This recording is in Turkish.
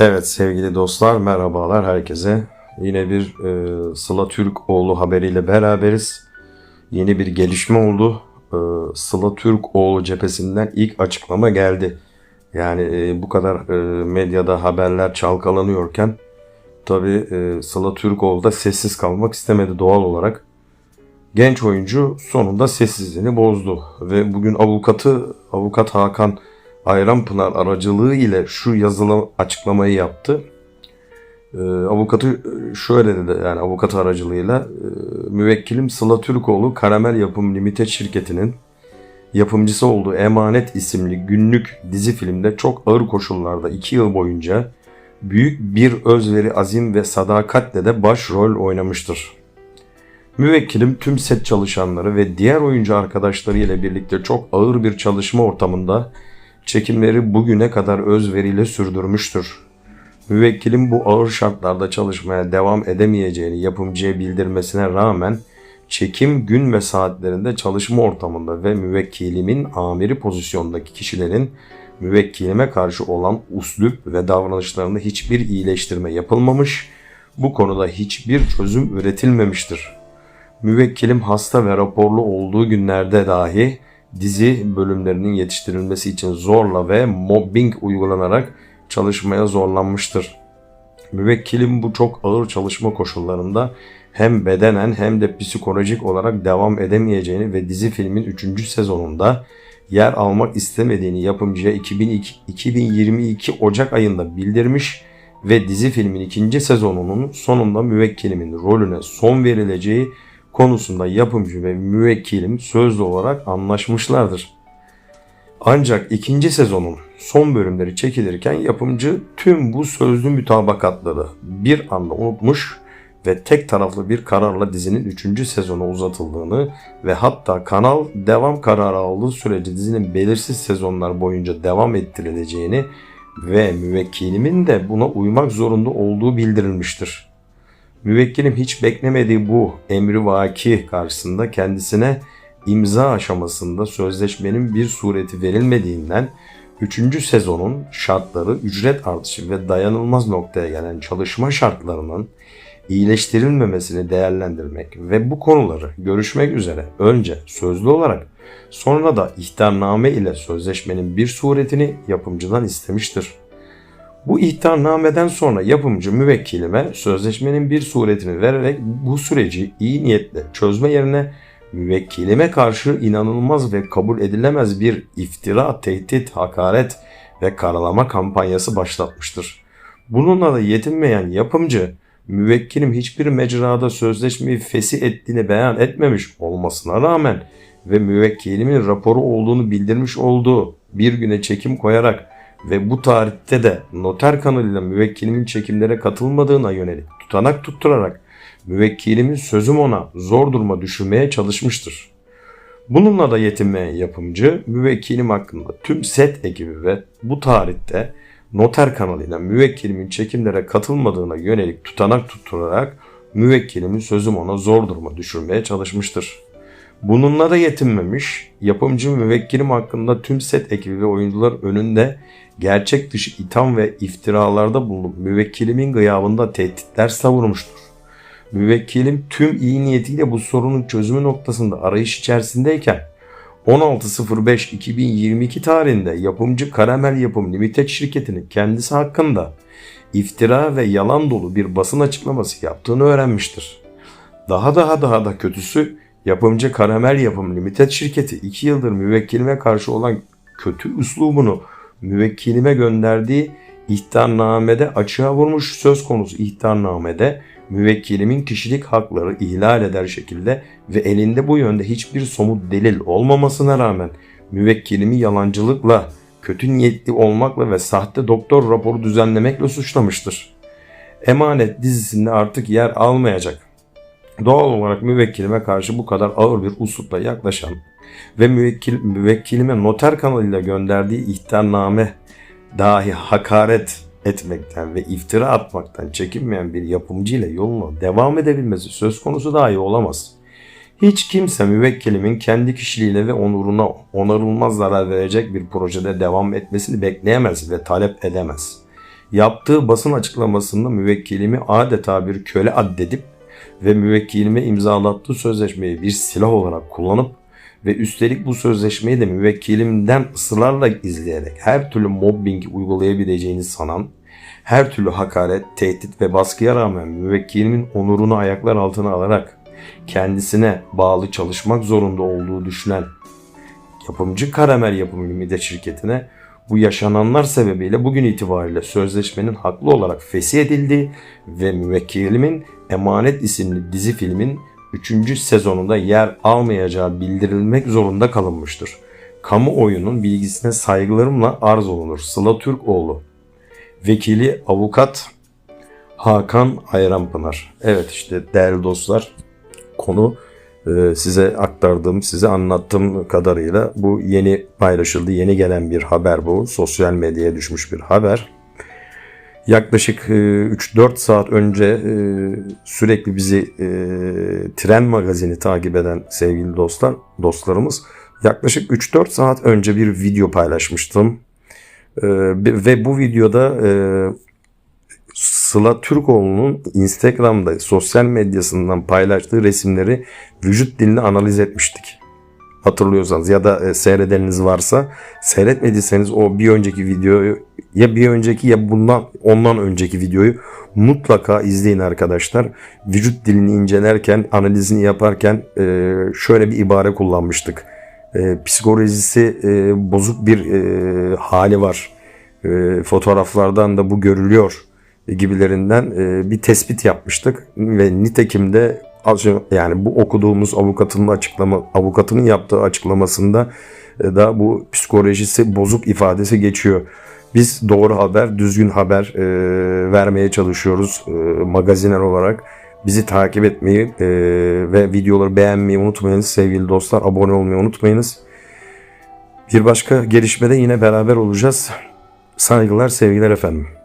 Evet sevgili dostlar merhabalar herkese. Yine bir e, Sıla Türkoğlu haberiyle beraberiz. Yeni bir gelişme oldu. E, Sıla Türkoğlu cephesinden ilk açıklama geldi. Yani e, bu kadar e, medyada haberler çalkalanıyorken tabi e, Sıla Türkoğlu da sessiz kalmak istemedi doğal olarak. Genç oyuncu sonunda sessizliğini bozdu ve bugün avukatı avukat Hakan Ayranpınar aracılığı ile şu yazılı açıklamayı yaptı. Ee, avukatı şöyle dedi yani avukat aracılığıyla e, müvekkilim Sıla Türkoğlu Karamel Yapım Limited şirketinin yapımcısı olduğu Emanet isimli günlük dizi filmde çok ağır koşullarda 2 yıl boyunca büyük bir özveri, azim ve sadakatle de başrol oynamıştır. Müvekkilim tüm set çalışanları ve diğer oyuncu arkadaşları ile birlikte çok ağır bir çalışma ortamında çekimleri bugüne kadar özveriyle sürdürmüştür. Müvekkilim bu ağır şartlarda çalışmaya devam edemeyeceğini yapımcıya bildirmesine rağmen çekim gün ve saatlerinde çalışma ortamında ve müvekkilimin amiri pozisyondaki kişilerin müvekkilime karşı olan uslup ve davranışlarında hiçbir iyileştirme yapılmamış, bu konuda hiçbir çözüm üretilmemiştir. Müvekkilim hasta ve raporlu olduğu günlerde dahi dizi bölümlerinin yetiştirilmesi için zorla ve mobbing uygulanarak çalışmaya zorlanmıştır. Müvekkilim bu çok ağır çalışma koşullarında hem bedenen hem de psikolojik olarak devam edemeyeceğini ve dizi filmin 3. sezonunda yer almak istemediğini yapımcıya 2002, 2022 Ocak ayında bildirmiş ve dizi filmin ikinci sezonunun sonunda müvekkilimin rolüne son verileceği konusunda yapımcı ve müvekkilim sözlü olarak anlaşmışlardır. Ancak ikinci sezonun son bölümleri çekilirken yapımcı tüm bu sözlü mütabakatları bir anda unutmuş ve tek taraflı bir kararla dizinin 3. sezonu uzatıldığını ve hatta kanal devam kararı aldığı sürece dizinin belirsiz sezonlar boyunca devam ettirileceğini ve müvekkilimin de buna uymak zorunda olduğu bildirilmiştir. Müvekkilim hiç beklemediği bu emri vaki karşısında kendisine imza aşamasında sözleşmenin bir sureti verilmediğinden 3. sezonun şartları, ücret artışı ve dayanılmaz noktaya gelen çalışma şartlarının iyileştirilmemesini değerlendirmek ve bu konuları görüşmek üzere önce sözlü olarak sonra da ihtarname ile sözleşmenin bir suretini yapımcıdan istemiştir. Bu ihtarnameden sonra yapımcı müvekkilime sözleşmenin bir suretini vererek bu süreci iyi niyetle çözme yerine müvekkilime karşı inanılmaz ve kabul edilemez bir iftira, tehdit, hakaret ve karalama kampanyası başlatmıştır. Bununla da yetinmeyen yapımcı müvekkilim hiçbir mecrada sözleşmeyi fesih ettiğini beyan etmemiş olmasına rağmen ve müvekkilimin raporu olduğunu bildirmiş olduğu bir güne çekim koyarak ve bu tarihte de noter kanalıyla müvekkilimin çekimlere katılmadığına yönelik tutanak tutturarak müvekkilimin sözüm ona zor duruma düşürmeye çalışmıştır. Bununla da yetinmeyen yapımcı müvekkilim hakkında tüm set ekibi ve bu tarihte noter kanalıyla müvekkilimin çekimlere katılmadığına yönelik tutanak tutturarak müvekkilimin sözüm ona zor duruma düşürmeye çalışmıştır. Bununla da yetinmemiş, yapımcı müvekkilim hakkında tüm set ekibi ve oyuncular önünde gerçek dışı itham ve iftiralarda bulunup müvekkilimin gıyabında tehditler savurmuştur. Müvekkilim tüm iyi niyetiyle bu sorunun çözümü noktasında arayış içerisindeyken 16.05.2022 tarihinde yapımcı Karamel Yapım Limited şirketinin kendisi hakkında iftira ve yalan dolu bir basın açıklaması yaptığını öğrenmiştir. Daha daha daha da kötüsü yapımcı Karamel Yapım Limited şirketi 2 yıldır müvekkilime karşı olan kötü üslubunu müvekkilime gönderdiği ihtarnamede açığa vurmuş söz konusu ihtarnamede müvekkilimin kişilik hakları ihlal eder şekilde ve elinde bu yönde hiçbir somut delil olmamasına rağmen müvekkilimi yalancılıkla, kötü niyetli olmakla ve sahte doktor raporu düzenlemekle suçlamıştır. Emanet dizisinde artık yer almayacak. Doğal olarak müvekkilime karşı bu kadar ağır bir uslupla yaklaşan ve müvekkil, müvekkilime noter kanalıyla gönderdiği ihtarname dahi hakaret etmekten ve iftira atmaktan çekinmeyen bir yapımcı ile yoluna devam edebilmesi söz konusu dahi olamaz. Hiç kimse müvekkilimin kendi kişiliğine ve onuruna onarılmaz zarar verecek bir projede devam etmesini bekleyemez ve talep edemez. Yaptığı basın açıklamasında müvekkilimi adeta bir köle addedip ve müvekkilime imzalattığı sözleşmeyi bir silah olarak kullanıp ve üstelik bu sözleşmeyi de müvekkilimden ısrarla izleyerek her türlü mobbing uygulayabileceğini sanan, her türlü hakaret, tehdit ve baskıya rağmen müvekkilimin onurunu ayaklar altına alarak kendisine bağlı çalışmak zorunda olduğu düşünen yapımcı Karamel Yapım Limited şirketine bu yaşananlar sebebiyle bugün itibariyle sözleşmenin haklı olarak fesih edildiği ve müvekkilimin Emanet isimli dizi filmin 3. sezonunda yer almayacağı bildirilmek zorunda kalınmıştır. Kamuoyunun bilgisine saygılarımla arz olunur. Sıla Türkoğlu Vekili Avukat Hakan Ayranpınar. Evet işte değerli dostlar konu size aktardığım, size anlattığım kadarıyla bu yeni paylaşıldı, yeni gelen bir haber bu. Sosyal medyaya düşmüş bir haber. Yaklaşık e, 3-4 saat önce e, sürekli bizi e, Tren Magazini takip eden sevgili dostlar, dostlarımız yaklaşık 3-4 saat önce bir video paylaşmıştım. E, ve bu videoda e, Sıla Türkoğlu'nun Instagram'da sosyal medyasından paylaştığı resimleri vücut dilini analiz etmiştik. Hatırlıyorsanız ya da e, seyredeniniz varsa seyretmediyseniz o bir önceki videoyu ya bir önceki ya bundan ondan önceki videoyu mutlaka izleyin arkadaşlar. Vücut dilini incelerken analizini yaparken e, şöyle bir ibare kullanmıştık. E, psikolojisi bozuk bir hali var. Fotoğraflardan da bu görülüyor gibilerinden e, bir tespit yapmıştık ve nitekim de yani bu okuduğumuz avukatın açıklama avukatının yaptığı açıklamasında e, da bu psikolojisi bozuk ifadesi geçiyor. Biz doğru haber, düzgün haber e, vermeye çalışıyoruz e, magazinel olarak. Bizi takip etmeyi e, ve videoları beğenmeyi unutmayınız sevgili dostlar. Abone olmayı unutmayınız. Bir başka gelişmede yine beraber olacağız. Saygılar, sevgiler efendim.